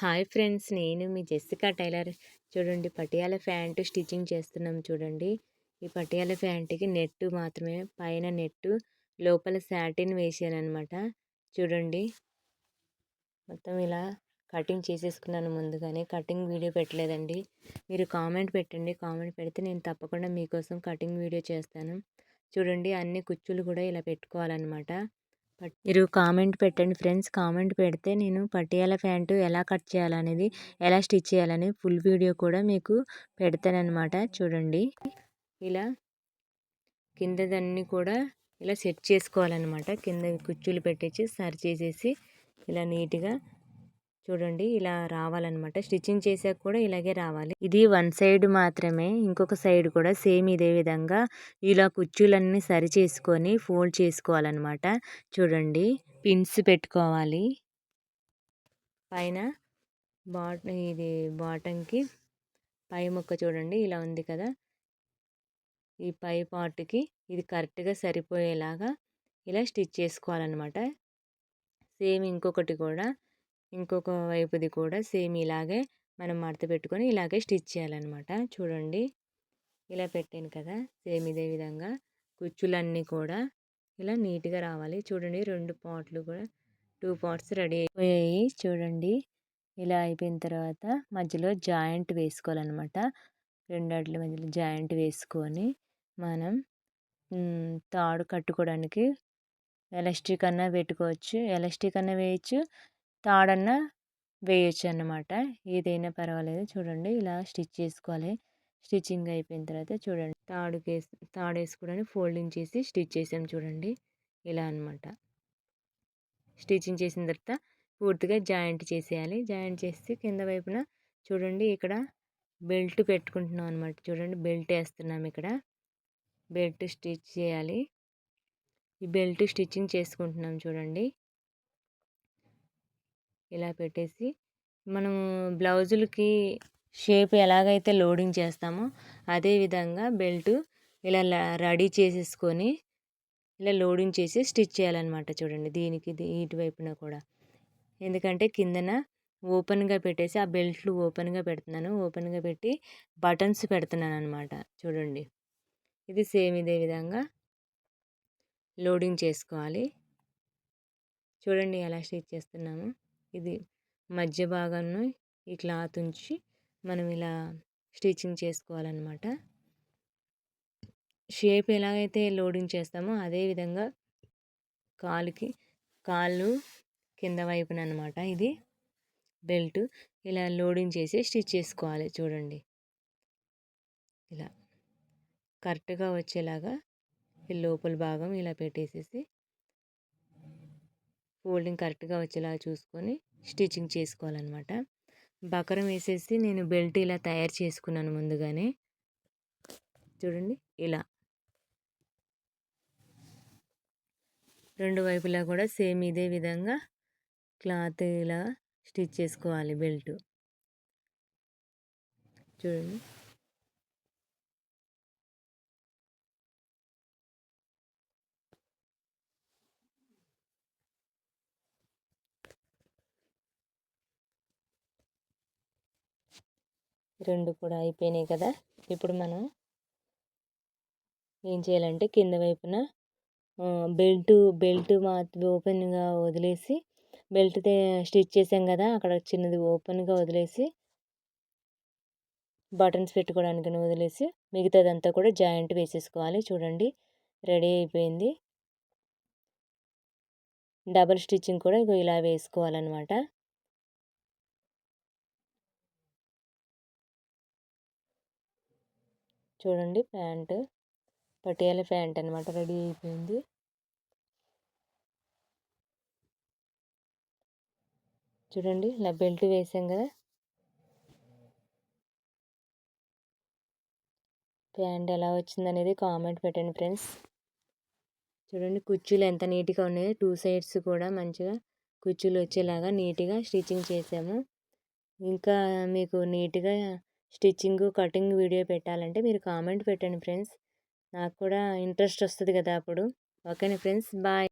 Hi friends నేను మీ Jessica tailor. చూడండి Patiala pant stitching చేస్తున్నాం చూడండి. ఈ పటియాల ప్యాంటుకి నెట్టు మాత్రమే పైన నెట్టు లోపల శాటిన్ వేసానమాట చూడండి మొత్తం ఇలా కటింగ్ చేసేసుకున్నాను ముందుగానే. కటింగ్ వీడియో పెట్టలేదండి. మీరు కామెంట్ పెట్టండి. కామెంట్ పెడితే నేను తప్పకుండా మీకోసం కటింగ్ వీడియో చేస్తాను. చూడండి అన్ని కుచ్చులు కూడా ఇలా పెట్టుకోవాలన్నమాట. మీరు కామెంట్ పెట్టండి ఫ్రెండ్స్. కామెంట్ పెడితే నేను పటియాల ప్యాంటు ఎలా కట్ చేయాలనేది ఎలా స్టిచ్ చేయాలని ఫుల్ వీడియో కూడా మీకు పెడతానమాట చూడండి. ఇలా కిందదన్నీ కూడా ఇలా సెట్ చేసుకోవాలన్నమాట. కింద కుచ్చులు పెట్టేసి సరి చేసేసి ఇలా నీట్గా చూడండి ఇలా రావాలన్నమాట. స్టిచ్చింగ్ చేసాక కూడా ఇలాగే రావాలి. ఇది వన్ సైడ్ మాత్రమే ఇంకొక సైడ్ కూడా సేమ్ ఇదే విధంగా ఇలా కుచ్చులన్నీ సరి చేసుకొని ఫోల్డ్ చేసుకోవాలన్నమాట. చూడండి పిన్స్ పెట్టుకోవాలి. పైన బాట ఇది బాటంకి పై ముక్క చూడండి ఇలా ఉంది కదా. ఈ పై పార్ట్కి ఇది కరెక్ట్గా సరిపోయేలాగా ఇలా స్టిచ్ చేసుకోవాలన్నమాట. సేమ్ ఇంకొకటి కూడా ఇంకొక వైపుది కూడా సేమ్ ఇలాగే మనం మడత పెట్టుకొని ఇలాగే స్టిచ్ చేయాలన్నమాట. చూడండి. ఇలా పెట్టాను కదా. సేమ్ ఇదే విధంగా కుచ్చులన్నీ కూడా ఇలా నీట్గా రావాలి. చూడండి రెండు పాట్లు కూడా టూ పార్ట్స్ రెడీ అయిపోయాయి. చూడండి. ఇలా అయిపోయిన తర్వాత మధ్యలో జాయింట్ వేసుకోవాలన్నమాట. రెండు అడ్ల మధ్యలో జాయింట్ వేసుకొని మనం తాడు కట్టుకోవడానికి ఎలాస్టిక్ అన్నా పెట్టుకోవచ్చు. ఎలాస్టిక్ అన్నా వేయచ్చు. తాడన్నా వేయచ్చు అన్నమాట ఏదైనా పర్వాలేదు చూడండి. ఇలా స్టిచ్ చేసుకోవాలి. స్టిచ్చింగ్ అయిపోయిన తర్వాత చూడండి. తాడు వేసి తాడు వేసుకోవడానికి ఫోల్డింగ్ చేసి స్టిచ్ చేసాం చూడండి. ఇలా అనమాట స్టిచ్చింగ్ చేసిన తర్వాత పూర్తిగా జాయింట్ చేసేయాలి. జాయింట్ చేసి కింద వైపున చూడండి ఇక్కడ బెల్ట్ పెట్టుకుంటున్నాం అనమాట చూడండి బెల్ట్ వేస్తున్నాం ఇక్కడ. బెల్ట్ స్టిచ్ చేయాలి. ఈ బెల్ట్ స్టిచ్చింగ్ చేసుకుంటున్నాం చూడండి. ఇలా పెట్టేసి మనము బ్లౌజులకి షేప్ ఎలాగైతే లోడింగ్ చేస్తామో అదే విధంగా బెల్ట్ ఇలా రెడీ చేసేసుకొని ఇలా లోడింగ్ చేసి స్టిచ్ చేయాలన్నమాట చూడండి దీనికి ఇటువైపున కూడా. ఎందుకంటే కిందన ఓపెన్గా పెట్టేసి ఆ బెల్ట్లు ఓపెన్గా పెడుతున్నాను. ఓపెన్గా పెట్టి బటన్స్ పెడుతున్నాను అనమాట చూడండి. ఇది సేమ్ ఇదే విధంగా లోడింగ్ చేసుకోవాలి. చూడండి ఎలా స్టిచ్ చేస్తున్నాము. ఇది మధ్య భాగాన్ని ఈ క్లాత్ ఉంచి మనం ఇలా స్టిచ్చింగ్ చేసుకోవాలన్నమాట. షేప్ ఎలాగైతే లోడింగ్ చేస్తామో అదే విధంగా కాలుకి కాళ్ళు కింద వైపున అనమాట ఇది. బెల్ట్ ఇలా లోడింగ్ చేసి స్టిచ్ చేసుకోవాలి చూడండి. ఇలా కరెక్ట్గా వచ్చేలాగా ఈ లోపల భాగం ఇలా పెట్టేసేసి ఫోల్డింగ్ కరెక్ట్గా వచ్చేలా చూసుకొని స్టిచ్చింగ్ చేసుకోవాలన్నమాట. బకరం వేసేసి నేను బెల్ట్ ఇలా తయారు చేసుకున్నాను ముందుగానే. చూడండి ఇలా. రెండు వైపులా కూడా సేమ్ ఇదే విధంగా క్లాత్ ఇలా స్టిచ్ చేసుకోవాలి బెల్ట్. చూడండి. రెండు కూడా అయిపోయినాయి కదా. ఇప్పుడు మనం ఏం చేయాలంటే కింద వైపున బెల్ట్ బెల్ట్ మాత్రం ఓపెన్గా వదిలేసి బెల్ట్ స్టిచ్ చేసాం కదా అక్కడ చిన్నది ఓపెన్గా వదిలేసి బటన్స్ పెట్టుకోవడానికి వదిలేసి మిగతాదంతా కూడా జాయింట్ వేసేసుకోవాలి. చూడండి రెడీ అయిపోయింది. డబల్ స్టిచ్చింగ్ కూడా ఇలా వేసుకోవాలన్నమాట. చూడండి ప్యాంటు. పటియాల ప్యాంట్ అనమాట రెడీ అయిపోయింది. చూడండి ఇలా బెల్ట్ వేసాం కదా. ప్యాంట్ ఎలా వచ్చింది అనేది కామెంట్ పెట్టండి ఫ్రెండ్స్. చూడండి కుర్చీలు ఎంత నీట్గా ఉన్నాయో టూ సైడ్స్ కూడా మంచిగా కుర్చీలు వచ్చేలాగా నీట్గా స్టిచ్చింగ్ చేసాము. ఇంకా మీకు నీట్గా స్టిచ్చింగ్ కటింగ్ వీడియో పెట్టాలంటే మీరు కామెంట్ పెట్టండి ఫ్రెండ్స్. నాకు కూడా ఇంట్రెస్ట్ వస్తుంది కదా అప్పుడు. ఓకేనా ఫ్రెండ్స్? బాయ్.